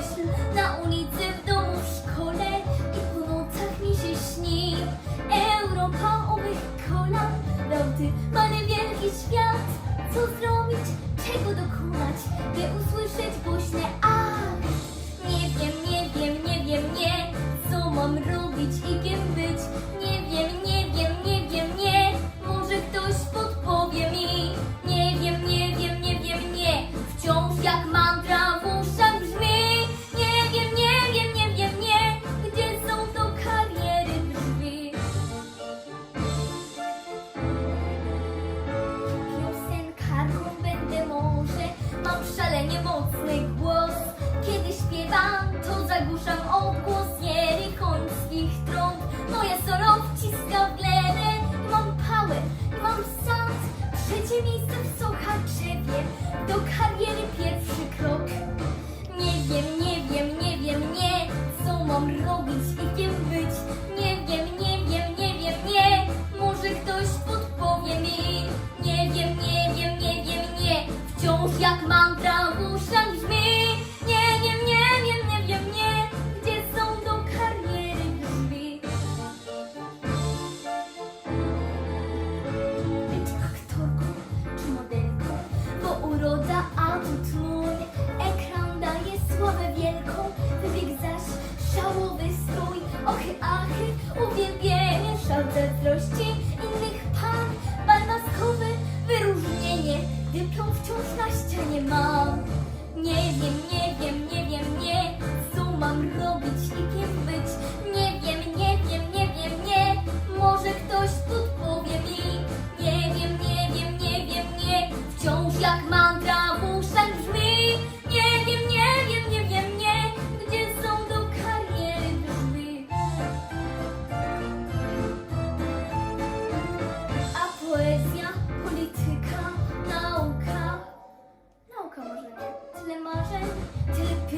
myśl Na ulicy, w domu, w szkole I po nocach mi się śni. Europa owych kolan Lauty, mamy wielki świat. Co zrobić, czego dokonać By usłyszeć głośne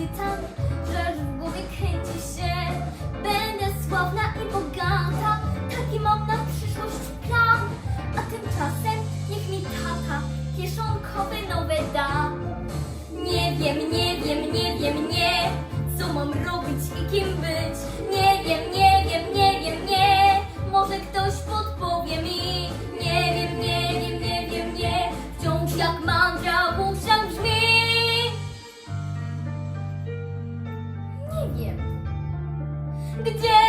gdy tam Że w głowie kręci się. Będę sławna i bogata Taki mam na przyszłość plan. A tymczasem niech mi tata Kieszonkowe nowe da. Nie wiem, nie wiem, nie wiem, nie. Co mam robić i kim być 你个贱